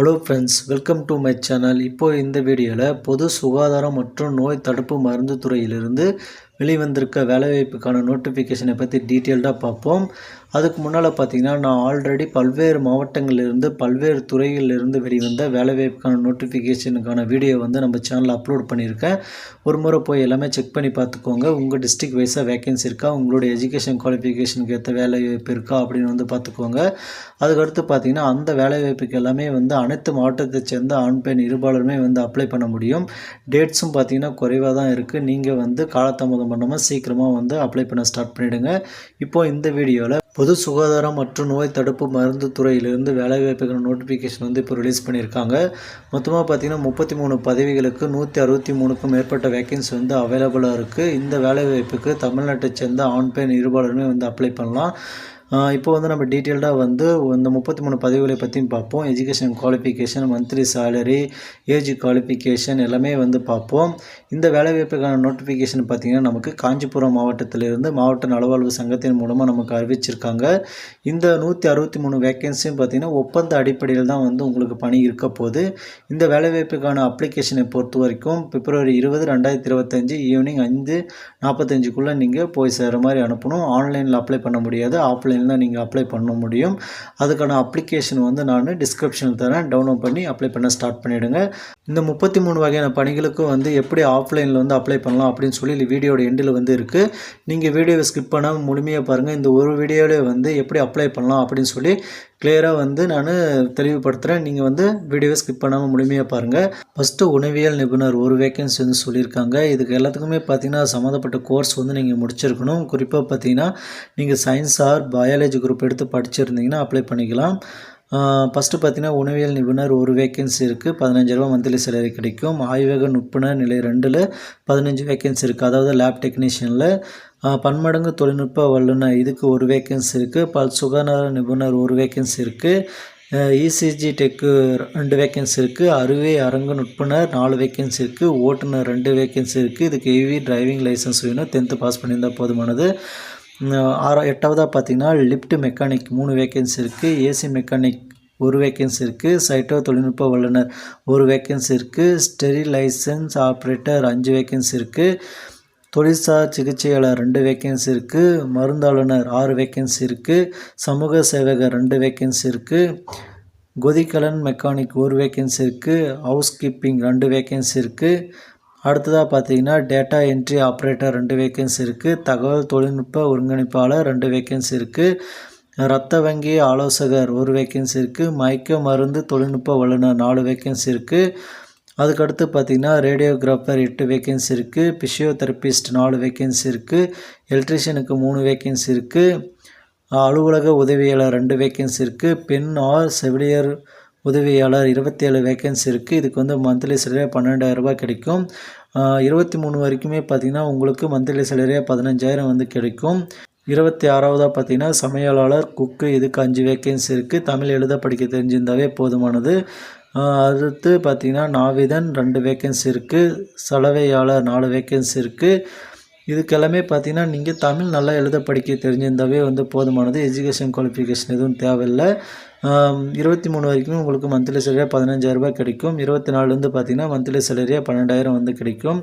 Hello friends welcome to my channel இப்போ இந்த வீடியோவில் பொது சுகாதாரம் மற்றும் நோய் தடுப்பு மருந்து துறையிலிருந்து வெளிவந்திருக்க வேலைவாய்ப்புக்கான நோட்டிஃபிகேஷனை பற்றி டீட்டெயில்டாக பார்ப்போம். அதுக்கு முன்னால் பார்த்தீங்கன்னா நான் ஆல்ரெடி பல்வேறு மாவட்டங்களிலிருந்து பல்வேறு துறைகளிலிருந்து வெளிவந்த வேலைவாய்ப்புக்கான நோட்டிஃபிகேஷனுக்கான வீடியோ வந்து நம்ம சேனலில் அப்லோட் பண்ணியிருக்கேன். ஒரு முறை போய் எல்லாமே செக் பண்ணி பார்த்துக்கோங்க. உங்கள் டிஸ்ட்ரிக்ட் வைஸாக வேகன்சி இருக்கா? உங்களுடைய எஜுகேஷன் குவாலிஃபிகேஷனுக்கு ஏற்ற வேலைவாய்ப்பு இருக்கா? அப்படின்னு வந்து பார்த்துக்கோங்க. அதுக்கடுத்து பார்த்தீங்கன்னா அந்த வேலைவாய்ப்புக்கு எல்லாமே வந்து அனைத்து மாவட்டத்தை சேர்ந்த ஆண் பெண் இருபாலருமே வந்து அப்ளை பண்ண முடியும். டேட்ஸும் பார்த்தீங்கன்னா குறைவாக தான் இருக்குது நீங்கள் வந்து காலதாமதம் பண்ணாமல் சீக்கிரமாக வந்து அப்ளை பண்ண ஸ்டார்ட் பண்ணிவிடுங்க இப்போது இந்த வீடியோவில் பொது சுகாதாரம் மற்றும் நோய் தடுப்பு மருந்து துறையிலிருந்து வேலைவாய்ப்புக்கான நோட்டிஃபிகேஷன் வந்து இப்போ ரிலீஸ் பண்ணியிருக்காங்க. மொத்தமாக பார்த்தீங்கன்னா முப்பத்தி மூணு பதவிகளுக்கு நூற்றி அறுபத்தி மூணுக்கும் மேற்பட்ட வேக்கன்சி வந்து அவைலபிளாக இருக்குது இந்த வேலைவாய்ப்புக்கு தமிழ்நாட்டை சேர்ந்த ஆண் பெண் இருபாலருமே வந்து அப்ளை பண்ணலாம். இப்போ வந்து நம்ம டீட்டெயில்டாக வந்து இந்த முப்பத்தி மூணு பதவிகளை பற்றியும் பார்ப்போம். Education qualification monthly salary age qualification எல்லாமே வந்து பார்ப்போம். இந்த வேலைவாய்ப்புக்கான நோட்டிஃபிகேஷன் பார்த்திங்கன்னா நமக்கு காஞ்சிபுரம் மாவட்டத்திலிருந்து மாவட்ட நலவாழ்வு சங்கத்தின் மூலமாக நமக்கு அறிவிச்சிருக்காங்க. இந்த நூற்றி அறுபத்தி மூணு வேக்கன்சியும் பார்த்திங்கன்னா ஒப்பந்த அடிப்படையில் தான் வந்து உங்களுக்கு பணி இருக்க போது இந்த வேலைவாய்ப்புக்கான அப்ளிகேஷனை பொறுத்த வரைக்கும் பிப்ரவரி இருபது ரெண்டாயிரத்தி இருபத்தஞ்சி ஈவினிங் அஞ்சு நாற்பத்தஞ்சுக்குள்ளே நீங்கள் போய் சேர மாதிரி அனுப்பணும். ஆன்லைனில் அப்ளை பண்ண முடியாது. ஆஃப்லைன் தான் நீங்கள் அப்ளை பண்ண முடியும். அதுக்கான அப்ளிகேஷன் வந்து நான் டிஸ்கிரிப்ஷனில் தரேன். டவுன்லோட் பண்ணி அப்ளை பண்ண ஸ்டார்ட் பண்ணிவிடுங்க இந்த முப்பத்தி மூணு வகையான பணிகளுக்கும் வந்து எப்படி ஆஃப்லைனில் வந்து அப்ளை பண்ணலாம் அப்படின்னு சொல்லி வீடியோட எண்டில் வந்து இருக்குது நீங்கள் வீடியோவை ஸ்கிப் பண்ணாமல் முழுமையாக பாருங்கள் இந்த ஒரு வீடியோவிலே வந்து எப்படி அப்ளை பண்ணலாம் அப்படின்னு சொல்லி கிளியராக வந்து நான் தெளிவுபடுத்துகிறேன் நீங்கள் வந்து வீடியோவை ஸ்கிப் பண்ணாமல் முழுமையாக பாருங்கள் ஃபஸ்ட்டு உணவியல் நிபுணர் ஒரு வேக்கன்சி வந்து சொல்லியிருக்காங்க. இதுக்கு எல்லாத்துக்குமே பார்த்தீங்கன்னா சம்மந்தப்பட்ட கோர்ஸ் வந்து நீங்கள் முடிச்சிருக்கணும். குறிப்பாக பார்த்தீங்கன்னா நீங்கள் சயின்ஸ் ஆர் பயாலஜி குரூப் எடுத்து படிச்சிருந்தீங்கன்னா அப்ளை பண்ணிக்கலாம். ஃபஸ்ட்டு பார்த்தீங்கன்னா உணவியல் நிபுணர் ஒரு வேக்கன்சி இருக்குது பதினஞ்சு ரூபா மந்த்லி சேலரி கிடைக்கும். ஆய்வக நுட்புணர் நிலை ரெண்டில் பதினஞ்சு வேக்கன்சி இருக்குது அதாவது லேப் டெக்னீஷியனில் பன்மடங்கு தொழில்நுட்ப வல்லுநர் இதுக்கு ஒரு வேக்கன்சி இருக்குது பல் சுகாதார நிபுணர் ஒரு வேக்கன்சி இருக்குது இசிஜி டெக்கு ரெண்டு வேக்கன்சி இருக்குது அறுவை அரங்கு நுட்புணர் நாலு வேக்கன்சி இருக்குது ஓட்டுநர் ரெண்டு வேக்கன்சி இருக்குது இதுக்கு ஹெவி டிரைவிங் லைசன்ஸ் வேணும். டென்த்து பாஸ் பண்ணியிருந்தால் போதுமானது. ஆறா எட்டாவதாக பார்த்தீங்கன்னா லிஃப்ட் மெக்கானிக் மூணு வேக்கன்சி இருக்குது ஏசி மெக்கானிக் ஒரு வேக்கன்சி இருக்குது சைட்டோ தொழில்நுட்ப வல்லுநர் ஒரு வேக்கன்சி இருக்குது ஸ்டெரிலைசன்ஸ் ஆப்ரேட்டர் அஞ்சு வேக்கன்சி இருக்குது தொழிற்சார் சிகிச்சையாளர் ரெண்டு வேக்கன்சி இருக்குது மருந்தாளுநர் ஆறு வேக்கன்சி இருக்குது சமூக சேவகர் ரெண்டு வேக்கன்சி இருக்குது கொதிக்கலன் மெக்கானிக் ஒரு வேக்கன்சி இருக்குது ஹவுஸ் கீப்பிங் ரெண்டு வேக்கன்சி இருக்குது அடுத்ததாக பார்த்தீங்கன்னா டேட்டா என்ட்ரி ஆப்ரேட்டர் ரெண்டு வேக்கன்சி இருக்குது தகவல் தொழில்நுட்ப ஒருங்கிணைப்பாளர் ரெண்டு வேக்கன்சி இருக்குது ரத்த வங்கி ஆலோசகர் ஒரு வேக்கன்சி இருக்குது மயக்க மருந்து தொழில்நுட்ப வல்லுநர் நாலு வேக்கன்சி இருக்குது அதுக்கடுத்து பார்த்தீங்கன்னா ரேடியோகிராஃபர் எட்டு வேக்கன்சி இருக்குது பிசியோதெரபிஸ்ட் நாலு வேக்கன்சி இருக்குது எலக்ட்ரிஷியனுக்கு மூணு வேக்கன்சி இருக்குது அலுவலக உதவியாளர் ரெண்டு வேக்கன்சி இருக்குது பெண் ஆர் செவிலியர் உதவியாளர் இருபத்தி ஏழு வேக்கன்சி இருக்குது இதுக்கு வந்து மந்த்லி சேலரியாக பன்னெண்டாயிரம் ரூபாய் கிடைக்கும். இருபத்தி மூணு வரைக்குமே பார்த்திங்கன்னா உங்களுக்கு மந்த்லி சேலரியாக பதினஞ்சாயிரம் வந்து கிடைக்கும். இருபத்தி ஆறாவதாக பார்த்தீங்கன்னா சமையலாளர் குக்கு இதுக்கு அஞ்சு வேக்கன்சி இருக்குது தமிழ் எழுத படிக்க தெரிஞ்சிருந்தாவே போதுமானது. அடுத்து பார்த்திங்கன்னா நாவிதன் ரெண்டு வேக்கன்சி இருக்குது சலவையாளர் நாலு வேக்கன்சி இருக்குது இதுக்கெல்லாமே பார்த்திங்கன்னா நீங்கள் தமிழ் நல்லா எழுத படிக்க தெரிஞ்சிருந்தாவே வந்து போதுமானது. எஜுகேஷன் குவாலிஃபிகேஷன் எதுவும் தேவையில்லை. இருபத்தி மூணு வரைக்கும் உங்களுக்கு மந்த்லி சேலரியாக பதினஞ்சாயிரரூபா கிடைக்கும். இருபத்தி நாலுலேருந்து பார்த்தீங்கன்னா மந்த்லி சேலரியாக பன்னெண்டாயிரம் வந்து கிடைக்கும்.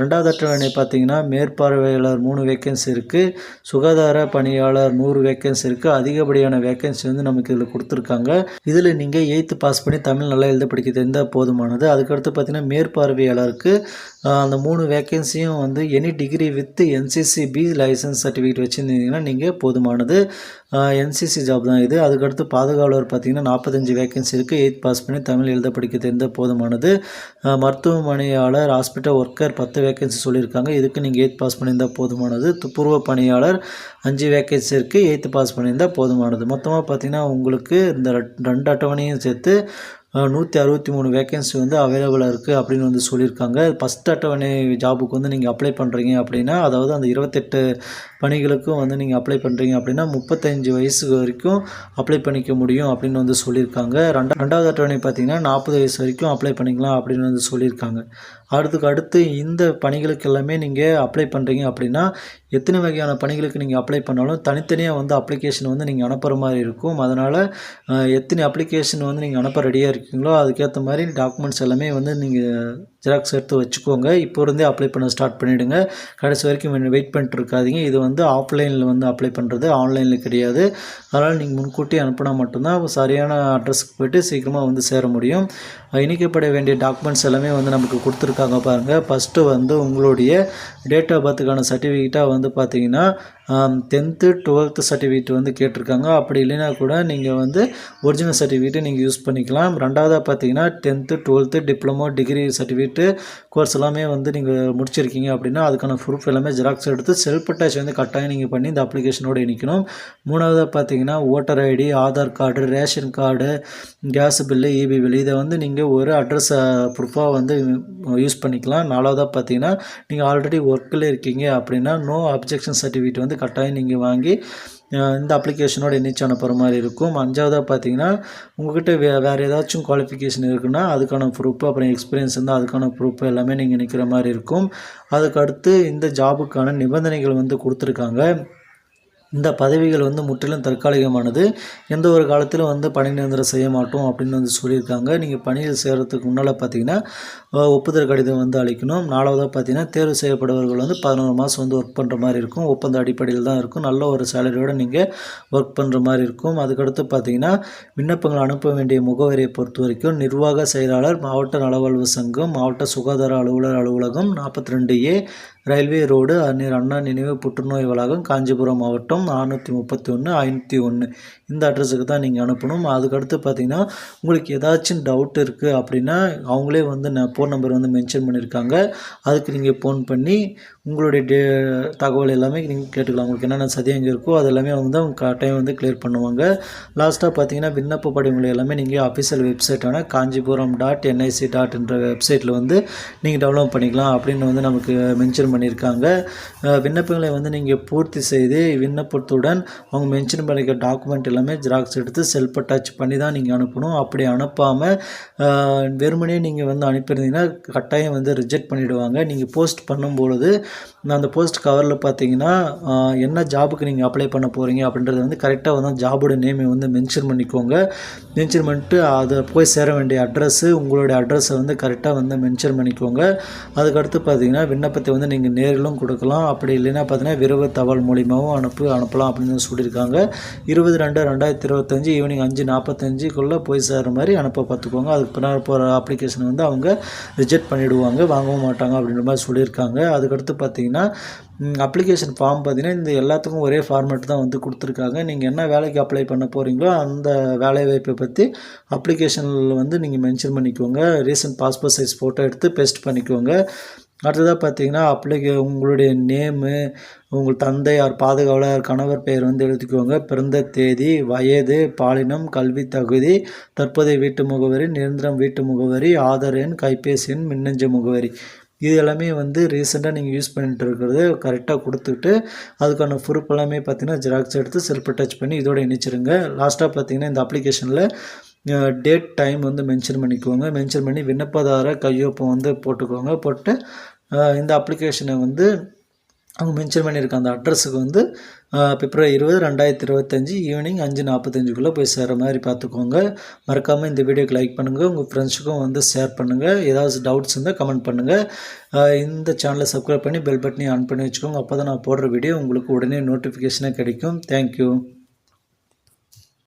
ரெண்டாவது அட்டவணை பார்த்தீங்கன்னா மேற்பார்வையாளர் மூணு வேக்கன்சி இருக்குது சுகாதார பணியாளர் நூறு வேக்கன்சி இருக்குது அதிகப்படியான வேக்கன்சி வந்து நமக்கு இதில் கொடுத்துருக்காங்க. இதில் நீங்கள் எயித்து பாஸ் பண்ணி தமிழ் நல்லா எழுத படிக்க தெரிந்தால் போதுமானது. அதுக்கடுத்து பார்த்தீங்கன்னா மேற்பார்வையாளருக்கு அந்த மூணு வேக்கன்சியும் வந்து any degree with NCC B license certificate வச்சுருந்தீங்கன்னா நீங்கள் போதுமானது. என்சிசி ஜாப் தான் இது. அதுக்கடுத்து பாதுகாவலர் பார்த்திங்கன்னா நாற்பத்தஞ்சு வேக்கன்சி இருக்குது எயித் பாஸ் பண்ணி தமிழ் எழுத படிக்க தெரிந்த போதுமானது. மருத்துவமனையாளர் ஹாஸ்பிட்டல் ஒர்க்கர் பத்து வேகன்சி சொல்லியிருக்காங்க. இதுக்கு நீங்கள் எயித் பாஸ் பண்ணியிருந்தால் போதுமானது. துப்புரவு பணியாளர் அஞ்சு வேக்கன்சி இருக்குது எயித்து பாஸ் பண்ணியிருந்தால் போதுமானது. மொத்தமாக பார்த்தீங்கன்னா உங்களுக்கு இந்த ரெண்டு அட்டவணையும் சேர்த்து நூற்றி அறுபத்தி மூணு வேக்கன்சி வந்து அவைலபிளாக இருக்குது அப்படின்னு வந்து சொல்லியிருக்காங்க. ஃபஸ்ட் அட்டவணை ஜாபுக்கு வந்து நீங்கள் அப்ளை பண்ணுறீங்க அப்படின்னா அதாவது அந்த இருபத்தெட்டு பணிகளுக்கும் வந்து நீங்கள் அப்ளை பண்ணுறீங்க அப்படின்னா முப்பத்தஞ்சு வயசு வரைக்கும் அப்ளை பண்ணிக்க முடியும் அப்படின்னு வந்து சொல்லியிருக்காங்க. ரெண்டா ரெண்டாவது அட்டவணை பார்த்தீங்கன்னா நாற்பது வயசு வரைக்கும் அப்ளை பண்ணிக்கலாம் அப்படின்னு வந்து சொல்லியிருக்காங்க. அதுக்கு அடுத்து இந்த பணிகளுக்கு எல்லாமே நீங்கள் அப்ளை பண்ணுறீங்க அப்படின்னா எத்தனை வகையான பணிகளுக்கு நீங்கள் அப்ளை பண்ணாலும் தனித்தனியாக வந்து அப்ளிகேஷன் வந்து நீங்கள் அனுப்புகிற மாதிரி இருக்கும். அதனால் எத்தனை அப்ளிகேஷன் வந்து நீங்கள் அனுப்ப ரெடியாக இருக்கீங்களோ அதுக்கேற்ற மாதிரி டாக்குமெண்ட்ஸ் எல்லாமே வந்து நீங்கள் ஜெராக்ஸ் எடுத்து வச்சுக்கோங்க. இப்போ இருந்தே அப்ளை பண்ண ஸ்டார்ட் பண்ணிவிடுங்க கடைசி வரைக்கும் வெயிட் பண்ணிட்டு இருக்காதிங்க. இது வந்து ஆஃப்லைனில் வந்து அப்ளை பண்ணுறது ஆன்லைனில் கிடையாது. அதனால் நீங்கள் முன்கூட்டி அனுப்பினா மட்டும்தான் சரியான அட்ரஸுக்கு போய்ட்டு சீக்கிரமாக வந்து சேர முடியும். இணைக்கப்பட வேண்டிய டாக்குமெண்ட்ஸ் எல்லாமே வந்து நமக்கு கொடுத்துருக்காங்க பாருங்கள் ஃபஸ்ட்டு வந்து உங்களுடைய டேட் ஆஃப் பர்த்துக்கான சர்டிஃபிகேட்டாக வந்து பார்த்தீங்கன்னா டென்த்து டுவெல்த்து சர்டிஃபிகேட் வந்து கேட்டிருக்காங்க. அப்படி இல்லைன்னா கூட நீங்கள் வந்து ஒரிஜினல் சர்டிஃபிகேட்டை நீங்கள் யூஸ் பண்ணிக்கலாம். ரெண்டாவதாக பார்த்தீங்கன்னா tenth twelfth diploma degree certificate course எல்லாமே வந்து நீங்கள் முடிச்சிருக்கீங்க அப்படின்னா அதுக்கான ப்ரூஃப் எல்லாமே ஜெராக்ஸ் எடுத்து செல்ஃப் அட்டாச் வந்து கட்டாயம் நீங்கள் பண்ணி இந்த அப்ளிகேஷனோடு இணைக்கணும். மூணாவதாக பார்த்தீங்கன்னா voter ID Aadhaar card ration card gas bill EB bill இதை வந்து நீங்கள் ஒரு அட்ரஸ் ப்ரூஃபாக வந்து யூஸ் பண்ணிக்கலாம். நாலாவதாக பார்த்தீங்கன்னா நீங்கள் ஆல்ரெடி ஒர்க்கில் இருக்கீங்க அப்படின்னா நோ அப்ஜெக்ஷன் சர்டிஃபிகேட் வந்து கட்டாயம் நீங்கள் வாங்கி இந்த அப்ளிகேஷனோட இணைச்சு அனுப்புகிற மாதிரி இருக்கும். அஞ்சாவதாக பார்த்தீங்கன்னா உங்கள்கிட்ட வே வேறு ஏதாச்சும் குவாலிஃபிகேஷன் இருக்குன்னா அதுக்கான ப்ரூஃப் அப்புறம் எக்ஸ்பீரியன்ஸ் இருந்தால் அதுக்கான ப்ரூஃப் எல்லாமே நீங்கள் நிற்கிற மாதிரி இருக்கும். அதுக்கு அடுத்து இந்த ஜாபுக்கான நிபந்தனைகள் வந்து கொடுத்துருக்காங்க. இந்த பதவிகள் வந்து முற்றிலும் தற்காலிகமானது. எந்த ஒரு காலத்திலும் வந்து பணி நிரந்தரம் செய்ய மாட்டோம் அப்படின்னு வந்து சொல்லியிருக்காங்க. நீங்கள் பணியில் சேர்கிறதுக்கு முன்னால் பார்த்தீங்கன்னா ஒப்புதல் கடிதம் வந்து அளிக்கணும். நாலாவதாக பார்த்தீங்கன்னா தேர்வு செய்யப்படுபவர்கள் வந்து பதினோரு மாதம் வந்து ஒர்க் பண்ணுற மாதிரி இருக்கும். ஒப்பந்த அடிப்படையில் தான் இருக்கும். நல்ல ஒரு சேலரியோடு நீங்கள் ஒர்க் பண்ணுற மாதிரி இருக்கும். அதுக்கடுத்து பார்த்தீங்கன்னா விண்ணப்பங்கள் அனுப்ப வேண்டிய முகவரியை பொறுத்த வரைக்கும் நிர்வாக செயலாளர் மாவட்ட நலவாழ்வு சங்கம் மாவட்ட சுகாதார அலுவலர் அலுவலகம் நாற்பத்தி ரெண்டு ஏ ரயில்வே ரோடு அந்நீர் அண்ணா நினைவு புற்றுநோய் வளாகம் காஞ்சிபுரம் மாவட்டம் நானூற்றி முப்பத்தி ஒன்று ஐநூற்றி ஒன்று இந்த அட்ரஸுக்கு தான் நீங்கள் அனுப்பணும். அதுக்கடுத்து பார்த்தீங்கன்னா உங்களுக்கு ஏதாச்சும் டவுட் இருக்குது அப்படின்னா அவங்களே வந்து நான் ஃபோன் நம்பர் வந்து மென்ஷன் பண்ணியிருக்காங்க அதுக்கு நீங்கள் ஃபோன் பண்ணி உங்களுடைய டே தகவல் எல்லாமே நீங்கள் கேட்டுக்கலாம். உங்களுக்கு என்னென்ன சதியங்க இருக்கோ அது எல்லாமே வந்து அவங்க கட்டாயம் வந்து கிளியர் பண்ணுவாங்க. லாஸ்ட்டாக பார்த்தீங்கன்னா விண்ணப்ப படிவங்களை எல்லாமே நீங்கள் அஃபிஷியல் வெப்சைட்டான காஞ்சிபுரம் டாட் என்ஐசி டாட் என்ற வெப்சைட்டில் வந்து நீங்கள் டெவலப் பண்ணிக்கலாம் அப்படின்னு வந்து நமக்கு மென்ஷன் பண்ணியிருக்காங்க விண்ணப்பங்களை வந்து நீங்கள் பூர்த்தி செய்து விண்ணப்பத்துடன் அவங்க மென்ஷன் பண்ணிக்கிற டாக்குமெண்ட் எல்லாமே ஜெராக்ஸ் எடுத்து செல்ஃப் அட்டாச் பண்ணி தான் நீங்கள் அனுப்பணும். அப்படி அனுப்பாமல் வெறுமனே நீங்கள் வந்து அனுப்பியிருந்தீங்கன்னா கட்டாயம் வந்து ரிஜெக்ட் பண்ணிவிடுவாங்க நீங்கள் போஸ்ட் பண்ணும்பொழுது அந்த போஸ்ட் கவரில் பார்த்தீங்கன்னா என்ன ஜாபுக்கு நீங்கள் அப்ளை பண்ண போகிறீங்க அப்படின்றத வந்து கரெக்டாக வந்து ஜாபோட நேமை வந்து மென்ஷன் பண்ணிக்கோங்க. மென்ஷன் பண்ணிட்டு அதை போய் சேர வேண்டிய அட்ரஸ்ஸு உங்களுடைய அட்ரஸை வந்து கரெக்டாக வந்து மென்ஷன் பண்ணிக்கோங்க. அதுக்கடுத்து பார்த்தீங்கன்னா விண்ணப்பத்தை வந்து நீங்கள் நேரிலும் கொடுக்கலாம். அப்படி இல்லைன்னா பார்த்தீங்கன்னா விரைவு தபால் மூலியமாகவும் அனுப்பு அனுப்பலாம் அப்படின்னு சொல்லியிருக்காங்க. இருபது ரெண்டு ரெண்டாயிரத்தி இருபத்தஞ்சி ஈவினிங் அஞ்சு நாற்பத்தஞ்சுக்குள்ளே போய் சேர்கிற மாதிரி அனுப்ப பார்த்துக்கோங்க. அதுக்கு பின்னால் போகிற அப்ளிகேஷன் வந்து அவங்க ரிஜெக்ட் பண்ணிவிடுவாங்க வாங்கவும் மாட்டாங்க அப்படின்ற மாதிரி சொல்லியிருக்காங்க. அதுக்கடுத்து பார்த்தீங்கன்னா அப்ளிகேஷன் ஃபார்ம் பார்த்தீங்கன்னா இந்த எல்லாத்துக்கும் ஒரே ஃபார்மேட் தான் வந்து கொடுத்துருக்காங்க. நீங்கள் என்ன வேலைக்கு அப்ளை பண்ண போகிறீங்களோ அந்த வேலை வாய்ப்பை பற்றி அப்ளிகேஷனில் வந்து நீங்கள் மென்ஷன் பண்ணிக்கோங்க. ரீசன்ட் பாஸ்போர்ட் சைஸ் ஃபோட்டோ எடுத்து பெஸ்ட் பண்ணிக்கோங்க. அடுத்ததாக பார்த்தீங்கன்னா அப்ளிகே உங்களுடைய நேமு உங்கள் தந்தையார் பாதுகாவலர் கணவர் பெயர் வந்து எழுதிக்கோங்க. பிறந்த தேதி வயது பாலினம் கல்வி தகுதி தற்போதைய வீட்டு முகவரி நிரந்தரம் வீட்டு முகவரி ஆதார் எண் கைபேசி எண் மின்னஞ்ச முகவரி. இது எல்லாமே வந்து ரீசெண்டாக நீங்கள் யூஸ் பண்ணிட்டு இருக்கிறது. கரெக்டாக கொடுத்துட்டு அதுக்கான ப்ரூஃப் எல்லாமே பார்த்தீங்கன்னா ஜெராக்ஸ் எடுத்து செல்ஃப் டச் பண்ணி இதோட இணைச்சிருங்க. லாஸ்ட்டாக பார்த்தீங்கன்னா இந்த அப்ளிகேஷனில் டேட் டைம் வந்து மென்ஷன் பண்ணிக்கோங்க. மென்ஷன் பண்ணி விண்ணப்பதார கையொப்பம் வந்து போட்டுக்கோங்க. போட்டு இந்த அப்ளிகேஷனை வந்து அவங்க மென்ஷன் பண்ணியிருக்க அந்த அட்ரஸுக்கு வந்து பிப்ரவரி இருபது ரெண்டாயிரத்தி இருபத்தஞ்சி ஈவினிங் அஞ்சு நாற்பத்தஞ்சுக்குள்ளே போய் சேர மாதிரி பார்த்துக்கோங்க. மறக்காமல் இந்த வீடியோக்கு லைக் பண்ணுங்கள் உங்கள் ஃப்ரெண்ட்ஸுக்கும் வந்து ஷேர் பண்ணுங்கள் ஏதாவது டவுட்ஸ் இருந்தால் கமெண்ட் பண்ணுங்கள் இந்த சேனலை சப்ஸ்கிரைப் பண்ணி பெல் பட்டனையும் ஆன் பண்ணி வச்சுக்கோங்க. அப்போ தான் நான் போடுற வீடியோ உங்களுக்கு உடனே நோட்டிஃபிகேஷனாக கிடைக்கும். தேங்க்யூ